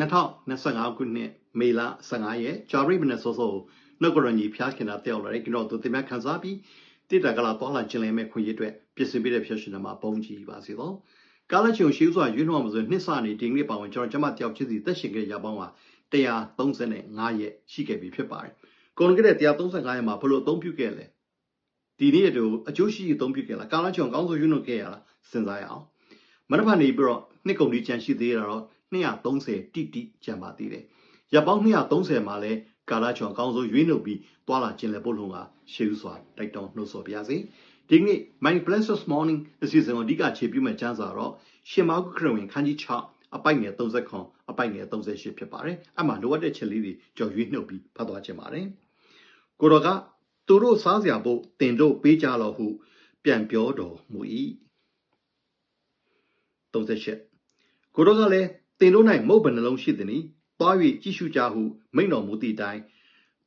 2025ခုနှစ်မေလ15ရက်ဂျာရိမနဆောဆောနှုတ်ကရညီဖျားခင်တာတက်ရောက်လာတဲ့ကျွန်တော်တို့တင်ပြခန်းစားပြီးတိတကလာသွားလာခြင်းလည်းမဲ့ခွင့်ရအတွက်ပြင်ဆင်ပေးတဲ့ဖြစ်ရှင်မှာပုံကြည့်ပါစေတော့ကာလချုံရှိဥစွာရွေးနှောင်းမှာဆိုနှစ်စနေဒီနေ့ပါဝင်ကျွန်တော်ကျမတယောက်ချင်းစီသက်ရှင်ခဲ့ရပေါင်းပါ135ရက်ရှိခဲ့ပြီဖြစ်ပါတယ်။ကုန်ကတဲ့135ရက်မှာဘလို့အသုံးပြုခဲ့လဲဒီနေ့တူအကျိုးရှိအသုံးပြုခဲ့လားကာလချုံကောင်းဆိုရွေးနှောင်းခဲ့ရလားစဉ်းစားရအောင်။မနက်ဖြန်နေပြီးတော့နှစ်ကုန်ဒီချန်ရှိသေးတာတော့ 230တိတိကျန်ပါသေးတယ်။ရပ်ပေါင်း230မှာလဲကာလချုံကောင်းဆိုရွေးနှုတ်ပြီးတွာလာခြင်းလဲပို့လုံးကရှေးဥစွာတိုက်တောင်းနှုတ်ဆော်ပါရစေ။ဒီနေ့ My Blessed Morning အစီအစဉ်ကိုအဓိကခြေပြုမဲ့ကျမ်းစာတော့ရှင်မောက်ကခရဝင်ခန်းကြီး6အပိုက်ငယ်30ခွန်အပိုက်ငယ်38ဖြစ်ပါတယ်။အမှလိုအပ်တဲ့ချက်လေးတွေကြော်ရွေးနှုတ်ပြီးဖတ်သွားခြင်းပါတယ်။ကိုတော်ကသူတို့စားစရာဖို့တင်တို့ပေးကြလို့ဟု ပြန်ပြောတော်မူ၏။38ကိုတော်ကလည်း တင်တို့၌မုတ်ဘယ်နှလုံးရှိသည်နီ။သွား၍ကြည့်ရှုကြဟုမိန့်တော်မူသည့်အတိုင်း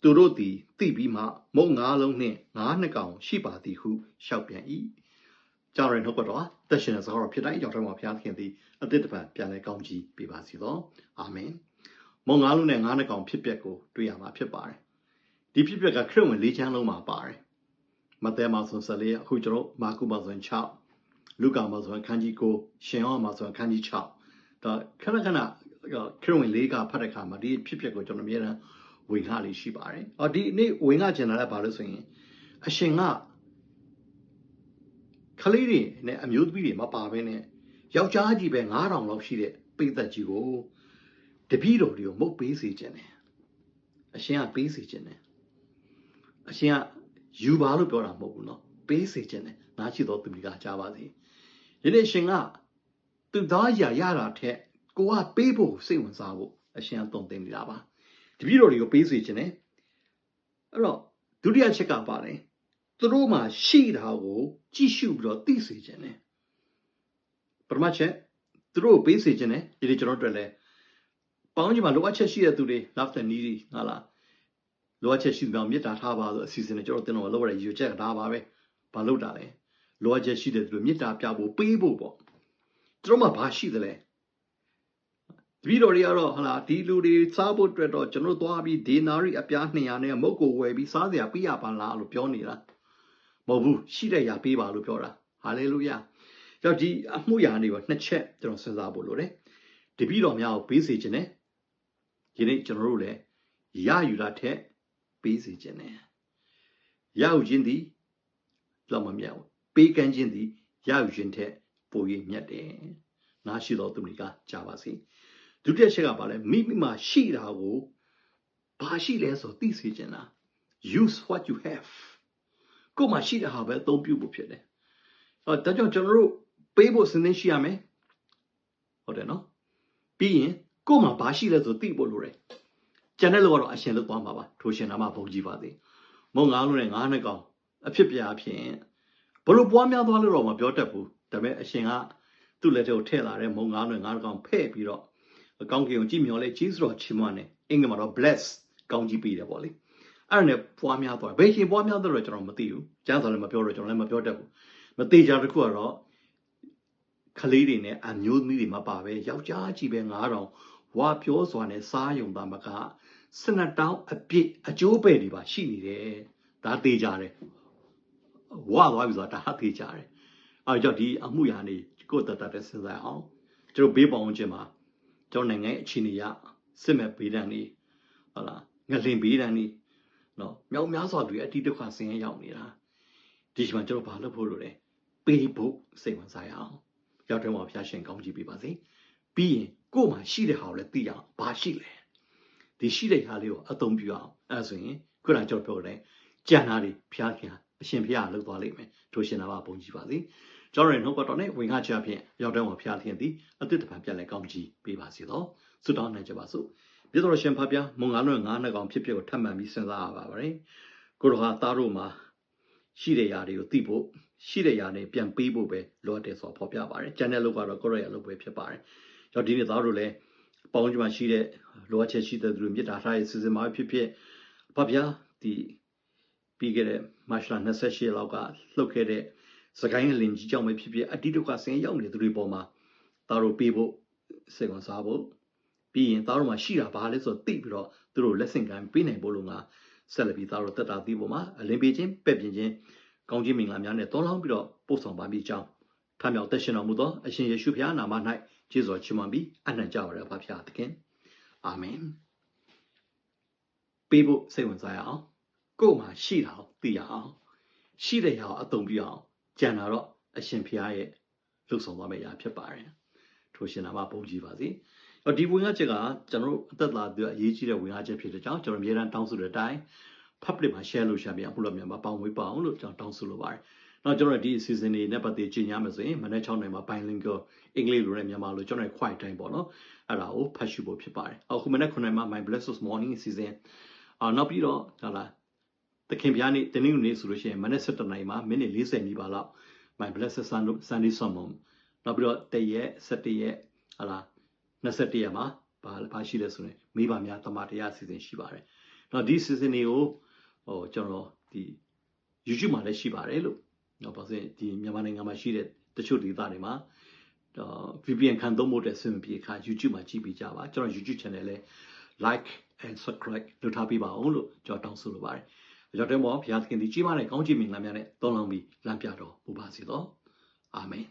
သူတို့သည်သိပြီးမှမုံငါးလုံးနှင့်ငါးနှစ်ကောင်ရှိပါသည်ဟုလျှောက်ပြန်၏ကြောင့်ရနှုတ်ကတော့သက်ရှင်တဲ့စကားတော်ဖြစ်တိုင်းကြောင့်တော်မှာဘုရားသခင်သည်အသစ်တစ်ပတ်ပြန်လဲကောင်းကြီးပေးပါစီသောအာမင်မုံငါးလုံးနဲ့ငါးနှစ်ကောင်ဖြစ်ပျက်ကိုတွေ့ရမှာဖြစ်ပါတယ်ဒီဖြစ်ပျက်ကခရစ်ဝင်၄ချမ်းလုံးမှာပါတယ်မဿဲမှာဆို14အခုကျွန်တော်မာကုမှာဆို6လူကာမှာဆိုခန်းကြီး9ရှင်ယောမှာဆိုခန်းကြီး6 ဒါခဏခဏခရစ်ဝင်၄ကဖတ်တဲ့အခါမှာဒီဖြစ်ပျက်ကိုကျွန်တော်အများအားဝင်ခလေးရှိပါတယ်။အော်ဒီနေ့ဝင်ခကျင်လာတဲ့ဘာလို့ဆိုရင်အရှင်ကခလေးတွေနဲ့အမျိုးသမီးတွေမပါဘဲနဲ့ယောက်ျားကြီးပဲ9000လောက်ရှိတဲ့ပိသက်ကြီးကိုတပည့်တော်တွေကိုမုတ်ပေးစေခြင်းတယ်။အရှင်ကပေးစေခြင်းတယ်။အရှင်ကယူပါလို့ပြောတာမဟုတ်ဘူးနော်။ပေးစေခြင်းတယ်။နားရှိတော်သူတွေကကြားပါစေ။ယနေ့ရှင်က သူသားရရတာထက်ကိုကပေးဖို့စိတ်ဝင်စားဖို့အရှင်ကတုံသင်နေတာပါ။တပည့်တော်တွေကိုပေးစေခြင်း ਨੇ အဲ့တော့ဒုတိယချက်ကပါတယ်သူတို့မှာရှိတာကိုကြည့်ရှုပြီးတော့သိစေခြင်း ਨੇ ပထမချက်သူတို့ပေးစေခြင်း ਨੇ ဒီလိုကျွန်တော်တို့လည်းပေါင်းချင်မှာလိုအပ်ချက်ရှိတဲ့သူတွေ love the needy ဟာလားလိုအပ်ချက်ရှိတဲ့မေတ္တာထားပါဆိုအစီအစဉ်နဲ့ကျွန်တော်တင်တော့လောက်ရရွေချက်ကဒါပါပဲဘာလို့တာလဲလိုအပ်ချက်ရှိတဲ့သူတွေမေတ္တာပြဖို့ပေးဖို့ပေါ့ သူတို့မှာဘာရှိသလဲတပည့်တော်တွေကတော့ဟာလာဒီလူတွေစားဖို့အတွက်တော့ကျွန်တော်သွားပြီးဒေနာရီအပြား200နဲ့မုတ်ကိုဝယ်ပြီးစားစရာပေးရပါလားလို့ပြောနေတာမဟုတ်ဘူးရှိတဲ့ရာပေးပါလို့ပြောတာဟာလေလုယာကြောင့်ဒီအမှုရာနေပါနှစ်ချက်ကျွန်တော်စဉ်းစားဖို့လိုတယ်တပည့်တော်များကိုပေးစေခြင်းနဲ့ဒီနေ့ကျွန်တော်တို့လည်းရယူတာထက်ပေးစေခြင်းနဲ့ရယူခြင်းသည်လောက်မမြောက်ပေးကမ်းခြင်းသည်ရယူခြင်းထက် ပို၍မြတ်တယ်နားရှိတော်သူတွေကကြားပါစေ။ဒုတိယချက်ကဘာလဲမိမိမှာရှိတာကိုဘာရှိလဲဆိုသိစေချင်တာ use what you have ကိုမှရှိတဲ့ဟာပဲအသုံးပြုဖို့ဖြစ်တယ်အဲဒါကြောင့်ကျွန်တော်တို့ပေးဖို့စဉ်းစားရှိရမယ်ဟုတ်တယ်နော်ပြီးရင်ကိုမှဘာရှိလဲဆိုသိဖို့လိုတယ်ကျန်တဲ့လူကတော့အရှင်လို့သွားမှာပါထိုရှင်နာမဘုံကြီးပါသေးမုံငါးလုံးနဲ့ငါးနှစ်ကောင်အဖြစ်ပြအဖြစ်ဘလို့ပွားများသွားလို့တော့မပြောတတ်ဘူး ဒါပေမဲ့အရှင်ကသူ့လက်ထဲကိုထည့်လာတဲ့မုံငါးလုံးငါးကောင်ဖဲ့ပြီးတော့ကောင်းကင်ကိုကြည့်မျောလဲဂျေဇုတော်ချီးမွမ်းတယ်အင်္ဂလိပ်မှာတော့ bless ကောင်းကြီးပေးတယ်ပေါ့လေအဲ့ဒါနဲ့ပွားများသွားဘယ်ရှင်ပွားများတော့ကျွန်တော်မသိဘူးကျမ်းစာလည်းမပြောတော့ကျွန်တော်လည်းမပြောတတ်ဘူးမသေးကြတခုကတော့ခလေးတွေနဲ့အမျိုးသမီးတွေမပါပဲယောက်ျားကြီးပဲ9000ဝါပြောစွာနဲ့စားယုံသားမကစနတောင်းအပြစ်အကျိုးပဲတွေပါရှိနေတယ်ဒါသေးကြတယ်ဝါသွားပြီဆိုတာဒါသေးကြတယ် အဲကြောင့်ဒီအမှုရာနေကိုယ်တတ်တဲ့စဉ်းစားအောင်ကျွန်တော်ဘေးပေါင်းခြင်းမှာကျွန်တော်နိုင်ငံအခြေအနေရစစ်မဲ့ဘေးဒဏ်တွေဟုတ်လားငလင်ဘေးဒဏ်တွေနော်မြောက်များစွာလူအတိဒုက္ခဆင်းရဲရောက်နေတာဒီချိန်မှာကျွန်တော်ဘာလုပ်ဖို့လိုလဲပေးဖို့စိတ်ဝင်စားရအောင်ရောက်တယ်မှာဖျားရှင်ကောင်းကြည့်ပေးပါစေပြီးရင်ကို့မှာရှိတဲ့ဟာကိုလည်းသိအောင်ဘာရှိလဲဒီရှိတဲ့ဟာလေးကိုအသုံးပြုအောင်အဲဆိုရင်ခုနကကျွန်တော်ပြောတယ်ကြံတာတွေဖျားခင်အရှင်ဖျားလှုပ်သွားလိမ့်မယ်ထိုရှင်နာပါဘုန်းကြီးပါစေ ကျွန်တော်ရဲ့နှုတ်ကတော်နဲ့ဝင်ခချဖြင့်ရောက်တဲ့မှာဖျားသခင်သည်အသစ်တပံပြန်လဲကောင်းကြီးပေးပါစေတော့ဆုတောင်းနိုင်ကြပါစို့ပြတော်ရှင်ဖပြမုံငါလွန်ငါးနှစ်ကောင်ဖြစ်ဖြစ်ကိုထပ်မံပြီးစဉ်းစားရပါပါတယ်ကိုတော်ဟာသားတို့မှာရှိတဲ့ຢာတွေကိုသိဖို့ရှိတဲ့ຢာနဲ့ပြန်ပေးဖို့ပဲလိုအပ်တယ်ဆိုတော့ဖော်ပြပါတယ်ကျန်တဲ့လောက်ကတော့ကိုရောရဲ့လုပ်ပဲဖြစ်ပါတယ်ကျွန်တော်ဒီနေ့သားတို့လည်းပေါင်းချမှာရှိတဲ့လိုအပ်ချက်ရှိတဲ့သူတွေမြေတားထားရဲ့စီစဉ်မှာဖြစ်ဖြစ်ဖပြဒီပြီးခဲ့တဲ့မတ်လ28လောက်ကလှုပ်ခဲ့တဲ့ စကိုင်းလင်ကြီးကြောင့်ပဲဖြစ်ဖြစ်အတိဒုက္ခဆင်းရောက်နေသူတွေပေါ်မှာသားတို့ပေးဖို့စိတ်ဝင်စားဖို့ပြီးရင်သားတို့မှာရှိတာဘာလဲဆိုတော့သိပြီးတော့သူတို့လက်ဆင့်ကမ်းပေးနိုင်ဖို့လို့ငါဆက်လက်ပြီးသားတို့တက်တာသိဖို့မှာအလင်းပေးခြင်းပဲ့ပြင်ခြင်းကောင်းခြင်းမင်္ဂလာများနဲ့တောင်းလောင်းပြီးတော့ပို့ဆောင်ပါမိကြောင်းဖမ်းမြောက်သက်ရှင်တော်မူသောအရှင်ယေရှုဖခင်နာမ၌ကျေးဇူးတော်ချီးမွမ်းပြီးအနံ့ကြပါရပါဖခင်သခင်အာမင်ပေးဖို့စိတ်ဝင်စားရအောင်ကိုယ်မှာရှိတာကိုသိရအောင်ရှိတဲ့ရအောင်အသုံးပြအောင် ကြံတာတော့အရှင်ဖခင်ရဲ့လှုပ်ဆောင်သွားမယ့်အရာဖြစ်ပါတယ်ထိုရှင်နာမပုံကြည်ပါစေအော်ဒီဝင်ရချက်ကကျွန်တော်တို့အသက်တာအတွက်အရေးကြီးတဲ့ဝင်ရချက်ဖြစ်တဲ့ကြောင့်ကျွန်တော်အများအားတောင်းဆိုတဲ့အတိုင်း public မှာ share လုပ်ရှာပြအခုလိုမြန်မာပေါင်းဝေးပါအောင်လို့ကျွန်တော်တောင်းဆိုလိုပါတယ်။နောက်ကျွန်တော်ဒီ season တွေနဲ့ပတ်သက်ကြီးညာမယ်ဆိုရင်မနေ့6နိုင်မှာ bilingual အင်္ဂလိပ်လိုနဲ့မြန်မာလိုကျွန်တော် quiet time ပေါ့နော်။အဲ့ဒါကိုဖတ်ရှုဖို့ဖြစ်ပါတယ်။အခုမနေ့9နိုင်မှာ my blessed morning season အာနောက်ပြီးတော့ဟာလား သခင်ဗျားနေ့တနင်္ဂနွေနေ့ဆိုလို့ရှိရင်မနေ့7နိုင်မှာမိနစ်40နီးပါလောက် my blessed sunday sermon နောက်ပြီးတော့တရက်7ရက်ဟာလား21ရက်မှာဘာဘာရှိလဲဆိုရင်မိဘများတမန်တရားအစီအစဉ်ရှိပါတယ်။နောက်ဒီ season တွေကိုဟိုကျွန်တော်ဒီ YouTube မှာလည်းရှိပါတယ်လို့တော့ပါစင်ဒီမြန်မာနိုင်ငံမှာရှိတဲ့တချို့ဒေသတွေမှာတော့ VPN ခံသုံးဖို့တဲ့ဆွေးနွေးပြေခါ YouTube မှာကြည့်ပြီးကြပါကျွန်တော် YouTube channel လည်း like and subscribe လုပ်ထားပေးပါအောင်လို့ကျွန်တော်တောင်းဆိုလိုပါတယ်။ ကြောင့်တော့ဘုရားသခင်ဒီကြီးမားတဲ့ကောင်းချီးမင်္ဂလာများနဲ့တောင်းလောင်းပြီးလမ်းပြတော်မူပါစေသောအာမင်